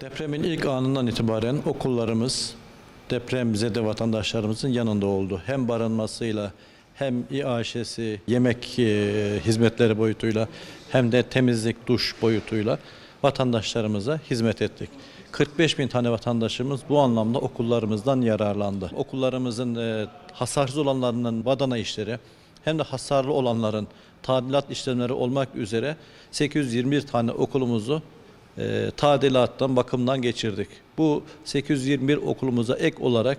Depremin ilk anından itibaren okullarımız depremzede vatandaşlarımızın yanında oldu. Hem barınmasıyla hem İAŞ'si, yemek e, hizmetleri boyutuyla hem de temizlik, duş boyutuyla vatandaşlarımıza hizmet ettik. 45 bin tane vatandaşımız bu anlamda okullarımızdan yararlandı. Okullarımızın e, hasarsız olanlarının badana işleri hem de hasarlı olanların tadilat işlemleri olmak üzere 821 tane okulumuzu e, tadilattan, bakımdan geçirdik. Bu 821 okulumuza ek olarak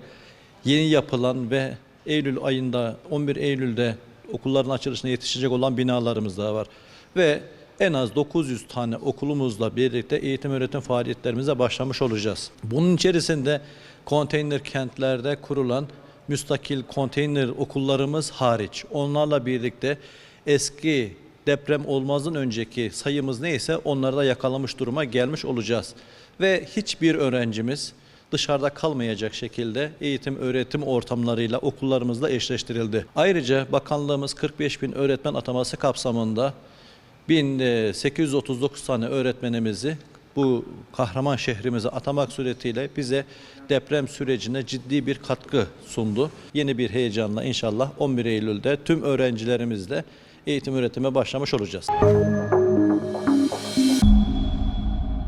yeni yapılan ve Eylül ayında 11 Eylül'de okulların açılışına yetişecek olan binalarımız daha var. Ve en az 900 tane okulumuzla birlikte eğitim öğretim faaliyetlerimize başlamış olacağız. Bunun içerisinde konteyner kentlerde kurulan müstakil konteyner okullarımız hariç onlarla birlikte eski deprem olmazdan önceki sayımız neyse onları da yakalamış duruma gelmiş olacağız. Ve hiçbir öğrencimiz dışarıda kalmayacak şekilde eğitim öğretim ortamlarıyla okullarımızla eşleştirildi. Ayrıca bakanlığımız 45 bin öğretmen ataması kapsamında 1839 tane öğretmenimizi bu kahraman şehrimize atamak suretiyle bize deprem sürecine ciddi bir katkı sundu. Yeni bir heyecanla inşallah 11 Eylül'de tüm öğrencilerimizle eğitim öğretime başlamış olacağız.